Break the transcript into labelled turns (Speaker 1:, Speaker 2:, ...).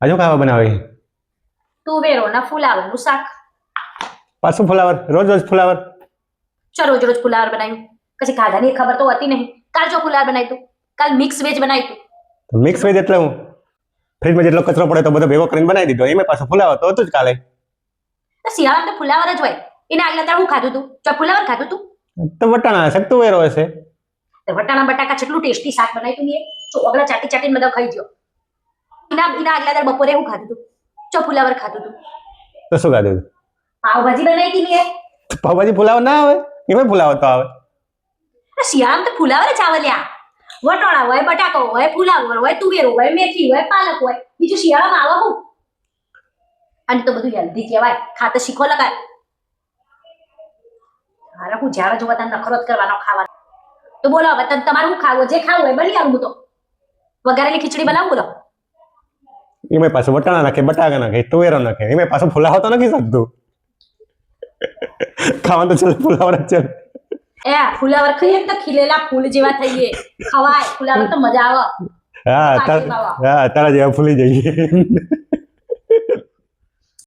Speaker 1: આજુ ખાવા બનાવે
Speaker 2: તુવેરો ના ફુલાવરનું શાક
Speaker 1: પાછું ફુલાવર રોજ રોજ ફુલાવર
Speaker 2: ચો રોજ રોજ ફુલાવર બનાવ્યું પછી ખાધાની ખબર તો હતી નહીં કાલ જો ફુલાવર બનાવ્યું તું કાલ મિક્સ વેજ બનાવ્યું તું
Speaker 1: મિક્સ વેજ એટલે હું ફ્રીજમાં જેટલો કચરો પડે તો બધો ભેગો કરીને બનાવી દીધો. એમાં પાછું ફુલાવર તો હતું જ કાલે.
Speaker 2: શિયાળા શિયાળામાં તો ફુલાવર જ હોય. એને આગલા તાર હું ખાધું તું? ચો ફુલાવર ખાધું તું?
Speaker 1: તો વટાણા હશે તું વેરો હશે?
Speaker 2: વટાણા બટાકા જેટલું ટેસ્ટી શાક બનાવ્યું તું ને ચો ચાટી ચાટીને બધા ખાઈ ગયો. એના એના આગલા તાર બપોરે હું ખાધું તું ચો ફુલાવર ખાધું તું
Speaker 1: તો શું ખાધું
Speaker 2: પાવભાજી બનાવી હતી ને
Speaker 1: પાવભાજી ફુલાવર ના આવે એમાં ફુલાવર તો આવે
Speaker 2: આ શિયાળામાં તો ફુલાવર જ આવે લ્યા વટોળા હોય બટાકો હોય ફુલાવર હોય તુવેરો હોય મેથી હોય પાલક હોય બીજું શિયાળામાં આવે હું અને તો બધું હેલ્ધી કહેવાય ખાતે શીખો લગાય મારે હું જ્યારે જોવા ત્યાં નખરો જ કરવાનો ખાવાનો તો બોલો હવે તમ- તમારે શું ખાવું જે ખાવું હોય બની આવું હું તો વઘારેલી ખીચડી બનાવું બોલો
Speaker 1: એમાં પાછું વટાણા નાખે બટાકા નાખે તુવેરો નાખે. એમાં પાછું ફુલાવો તો નથી શકતું. ખાવાનું તો ચાલે ફુલાવર જ છે.
Speaker 2: એ ફુલાવર ખાઈએ તો ખીલેલા ફૂલ જેવા થઈએ. ખવાય ફુલાવર તો મજા આવે.
Speaker 1: હા તારા જેવા ફૂલી જઈએ.